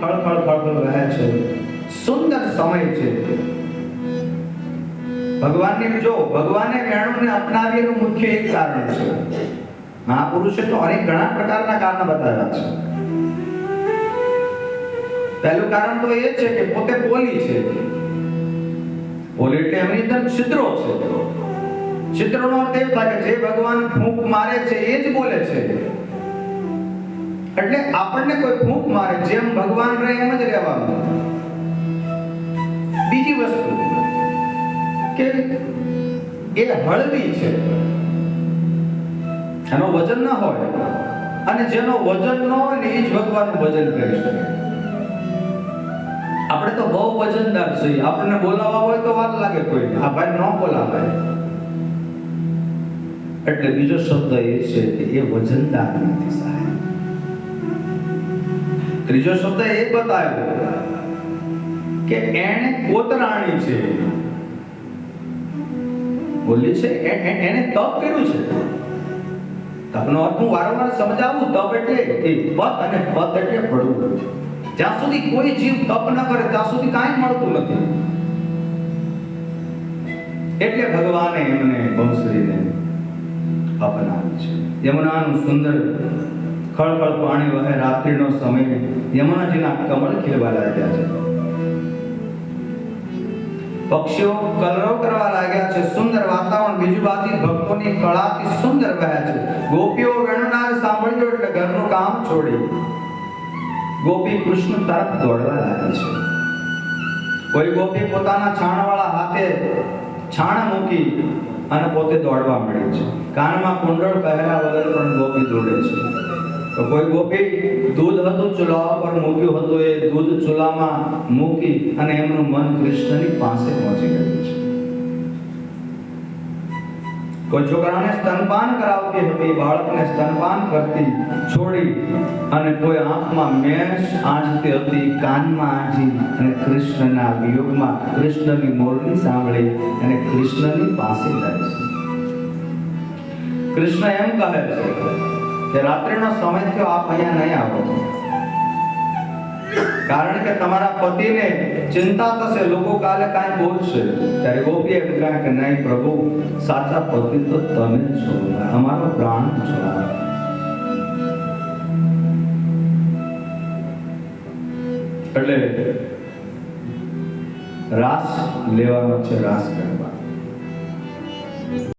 ખળખળ ખળખળ વહે છે. સુંદર સમય છે ભગવાનને જો, ભગવાને વેણુને અપનાવી મુખ્ય એક કારણ છે. મહાપુરુષે તો અનેક ઘણા પ્રકારના કારણ બતાવ્યા છે. પહેલું કારણ તો એ છે કે પોતે પોલી છે. પોલી એટલે એમની અંદર છિદ્રો છે. છિદ્રોનો અર્થ એ થાય કે જે ભગવાન ફૂંક મારે છે એ જ બોલે છે. એટલે આપણને કોઈ ફૂંક મારે, જેમ ભગવાન રહે એમ જ રહેવાનું. બીજી વસ્તુ, કે એ હળવી છે. એનો વજન ન હોય, અને જેનો વજન ન હોય ને એ જ ભગવાનનું વજન કરી શકે આપણે તો બહુ વજનદાર છીએ. આપણને બોલાવવા હોય તો વાર લાગે કોઈ આ ભાઈ ન બોલાવે. એટલે બીજો શબ્દ એ છે કે એ વજનદાર નથી સાહેબ. ત્રીજો શબ્દ એ બતાવ્યો કે એણે કોતરાણી છે. બોલી છે? એ- એ- તપ કર્યું છે. તપનો અર્થ હું વારંવાર સમજાવું, તપ એટલે એ પત અને પત એટલે પડવું જ્યાં સુધી કોઈ જીવ તપ ન કરે, ત્યાં સુધી કાંઈ મળતું નથી. એટલે ભગવાને એમને બંસરીને અપનાવી છે. યમુનાનું સુંદર ખળખળ પાણી વહે રાત્રિનો સમય યમુનાજીના કમળ ખીલવા લાગ્યા છે. પક્ષીઓ કલરવ કરવા લાગ્યા છે. સુંદર વાતાવરણ. બીજું બાજુ ભક્તોની કળાથી સુંદર વહે છે. ગોપીઓ વેણુનાદ સાંભળ્યો એટલે ઘરનું કામ છોડી ગોપી કૃષ્ણ તરફ દોડવા લાગે છે. કોઈ ગોપી પોતાના છાણવાળા હાથે છાણ મૂકી અને પોતે દોડવા મળે છે. કાનમાં કુંડળ પહેર્યા વગર પણ ગોપી દોડે છે. કોઈ ગોપી દૂધ હતું ચૂલા પર મૂક્યું હતું, એ દૂધ ચૂલામાં મૂકી અને એમનું મન કૃષ્ણની પાસે પહોંચી ગયું છે. કોઈ છોકરાને સ્તનપાન કરાવતી હતી, બાળકને સ્તનપાન કરતી, છોડી અને કોઈ આંખમાં મેષ આંચતી હતી, કાનમાં આંચી અને કૃષ્ણના વિયોગમાં કૃષ્ણની મોરલી સાંભળી અને કૃષ્ણની પાસે જાય છે. કૃષ્ણ એમ કહે છે કે રાત્રિનો સમય થયો, આપ અહીંયા નહીં આવો. કારણ કે તમારા પતિને ચિંતા થશે, લોકો કાલે કાંઈ બોલશે. ત્યારે ગોપી એમ કહે કે નહીં પ્રભુ, સાચા પતિ તો તમે છો, અમારો પ્રાણ છો. એટલે રાસ લેવાનો છે, રાસ કરવા